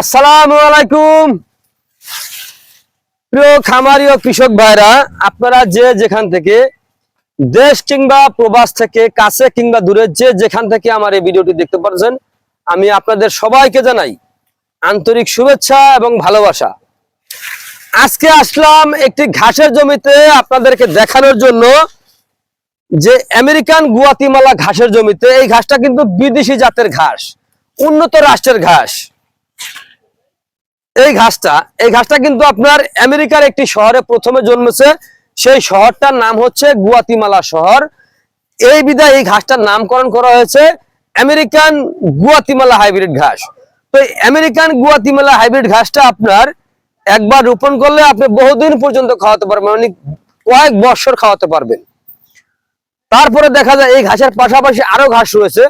আসসালামু আলাইকুম। প্রিয় খামারি ও কৃষক ভাইরা, আপনারা যে যেখান থেকে দেশ কিংবা প্রবাস থেকে কাছে কিংবা দূরে যে যেখান থেকে আমার এই ভিডিওটি দেখতে পাচ্ছেন, আমি আপনাদের সবাইকে জানাই আন্তরিক শুভেচ্ছা এবং ভালোবাসা। আজকে আসলাম একটি ঘাসের জমিতে আপনাদেরকে দেখানোর জন্য যে আমেরিকান গুয়াতিমালা ঘাসের জমিতে এই ঘাসটা কিন্তু বিদেশি জাতের ঘাস, উন্নত রাষ্ট্রের ঘাস। এই ঘাসটা এই ঘাসটা কিন্তু আপনার আমেরিকার একটি শহরে প্রথমে জন্মেছে। সেই শহরটার নাম হচ্ছে গুয়াতিমালা শহর। এই বিধায় এই ঘাসটার নামকরণ করা হয়েছে আমেরিকান গুয়াতিমালা হাইব্রিড ঘাস। তো আমেরিকান গুয়াতিমালা হাইব্রিড ঘাসটা আপনার একবার রোপণ করলে আপনি বহুদিন পর্যন্ত খাওয়াতে পারবেন মানে কয়েক বছর খাওয়াতে পারবেন। তারপরে দেখা যায় এই ঘাসের পাশাপাশি আরও ঘাস রয়েছে,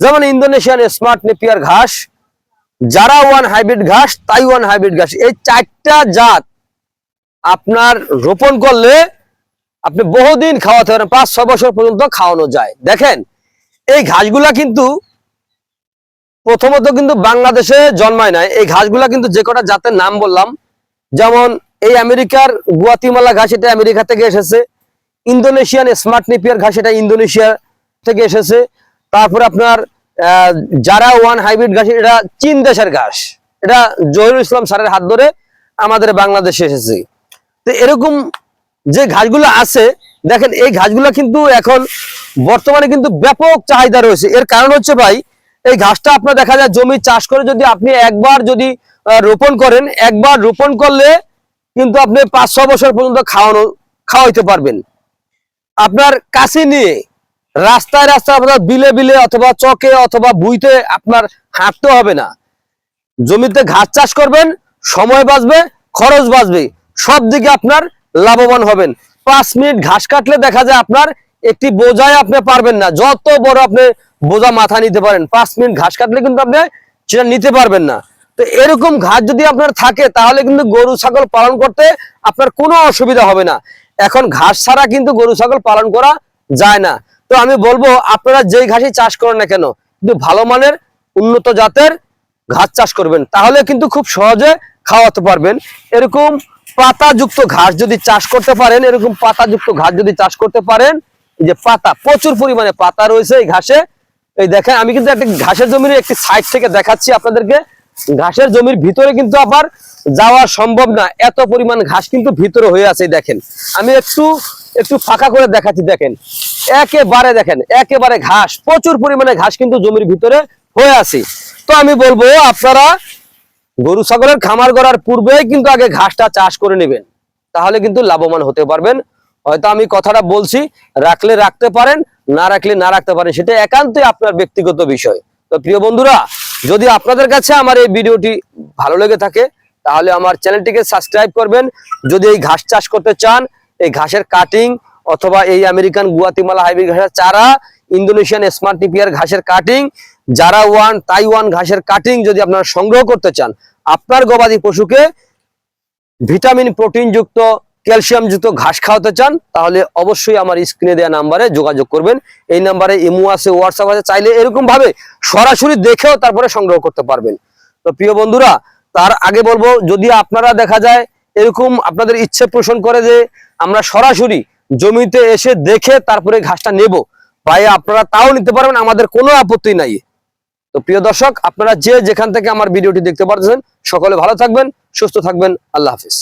যেমন ইন্দোনেশিয়ান স্মার্ট নেপিয়ার ঘাস। যারা ওয়ান হাইব্রিড ঘাস তাইওয়ান হাইব্রিড ঘাস। এই চারটা জাত আপনার রোপণ করলে আপনি বহুদিন খাওয়াতে পারেন, পাঁচ, ছয় বছর পর্যন্ত খাওয়ানো যায়। দেখেন, এই ঘাসগুলা কিন্তু প্রথমত কিন্তু বাংলাদেশে জন্মায় নাই। এই ঘাসগুলা কিন্তু যে কটা জাতের নাম বললাম, যেমন এই আমেরিকার গুয়াতিমালা ঘাস এটা আমেরিকা থেকে এসেছে, ইন্দোনেশিয়ান স্মার্ট নেপিয়ার ঘাস এটা ইন্দোনেশিয়া থেকে এসেছে, তারপরে আপনার যারা ওয়ান হাইব্রিড ঘাস, এটা চীন দেশের ঘাস। এটা জহিরুল ইসলাম স্যারের হাত ধরে আমাদের বাংলাদেশে এসেছে। তো এরকম যে ঘাসগুলো আছে, দেখেন, এই ঘাসগুলো কিন্তু এখন বর্তমানে কিন্তু ব্যাপক চাহিদা রয়েছে। এর কারণ হচ্ছে ভাই, এই ঘাসটা আপনার দেখা যায় জমি চাষ করে যদি আপনি একবার যদি রোপণ করেন, একবার রোপণ করলে কিন্তু আপনি পাঁচ ছ বছর পর্যন্ত খাওয়ানো, খাওয়াইতে পারবেন। আপনার কাছে নিয়ে রাস্তায় রাস্তায় আপনার বিলে বিলে অথবা চকে অথবা বুইতে আপনার হাঁটতে হবে না। জমিতে ঘাস চাষ করবেন, সময় বাঁচবে, খরচ বাঁচবে, সব দিকে আপনার লাভবান হবেন। পাঁচ মিনিট ঘাস কাটলে দেখা যায় আপনার একটি বোঝায় আপনি পারবেন না। যত বড় আপনি বোঝা মাথা নিতে পারেন, পাঁচ মিনিট ঘাস কাটলে কিন্তু আপনি সেটা নিতে পারবেন না। তো এরকম ঘাস যদি আপনার থাকে, তাহলে কিন্তু গরু, ছাগল পালন করতে আপনার কোনো অসুবিধা হবে না। এখন ঘাস ছাড়া কিন্তু গরু, ছাগল পালন করা যায় না। তো আমি বলব, আপনারা যেই ঘাসই চাষ করেন না কেন, কিন্তু ভালো মানের উন্নত জাতের ঘাস চাষ করবেন। তাহলে কিন্তু খুব সহজে খাওয়াতে পারবেন। এরকম পাতাযুক্ত ঘাস যদি চাষ করতে পারেন, এরকম পাতাযুক্ত ঘাস যদি চাষ করতে পারেন যে পাতা, প্রচুর পরিমাণে পাতা রয়েছে এই ঘাসে। এই দেখেন, আমি কিন্তু একটা ঘাসের জমির একটি সাইড থেকে দেখাচ্ছি আপনাদেরকে। ঘাসের জমির ভিতরে কিন্তু আবার যাওয়া সম্ভব না। এত পরিমাণ ঘাস কিন্তু ভিতরে হয়ে আছে দেখেন। আমি একটু একটু ফাঁকা করে দেখাচ্ছি, দেখেন। একেবারে দেখেন, একেবারে ঘাস, প্রচুর পরিমাণে ঘাস কিন্তু জমির ভিতরে হয়ে আছে। তো আমি বলব, আপনারা গরু, ছাগলের খামার করার পূর্বেই কিন্তু আগে ঘাসটা চাষ করে নেবেন। তাহলে কিন্তু লাভবান হতে পারবেন। হয়তো আমি কথাটা বলছি, রাখলে রাখতে পারেন, না রাখলে না রাখতে পারেন, সেটা একান্তই আপনার ব্যক্তিগত বিষয়। তো প্রিয় বন্ধুরা, যদি আপনাদের কাছে আমার এই ভিডিওটি ভালো লেগে থাকে, তাহলে আমার চ্যানেলটিকে সাবস্ক্রাইব করবেন। যদি এই ঘাস চাষ করতে চান, এই ঘাসের কাটিং অথবা এই আমেরিকান গুয়াতিমালা হাইব্রিড ঘাসের চারা, ইন্দোনেশিয়ান স্মার্ট টিপিয়ার ঘাসের কাটিং যারা ওয়ান তাইওয়ান ঘাসের কাটিং যদি আপনারা সংগ্রহ করতে চান, আপনার গবাদি পশুকে ভিটামিন, প্রোটিন যুক্ত, ক্যালসিয়াম যুক্ত ঘাস খাওয়াতে চান, তাহলে অবশ্যই আমার স্ক্রিনে দেওয়া নাম্বারে যোগাযোগ করবেন। এই নাম্বারে ইমো আছে, হোয়াটসঅ্যাপ আছে, চাইলে এরকম ভাবে সরাসরি দেখেও তারপরে সংগ্রহ করতে পারবেন। তো প্রিয় বন্ধুরা, তার আগে বলব, যদি আপনারা দেখা যায় এরকম আপনাদের ইচ্ছে পোষণ করে যে আমরা সরাসরি জমিতে এসে দেখে তারপরে ঘাসটা নেব। ভাই, আপনারা তাও নিতে পারবেন, আমাদের কোনো আপত্তি নাই। তো প্রিয় দর্শক, আপনারা যে যেখান থেকে আমার ভিডিওটি দেখতে পাচ্ছেন সকলে ভালো থাকবেন, সুস্থ থাকবেন, আল্লাহ হাফিজ।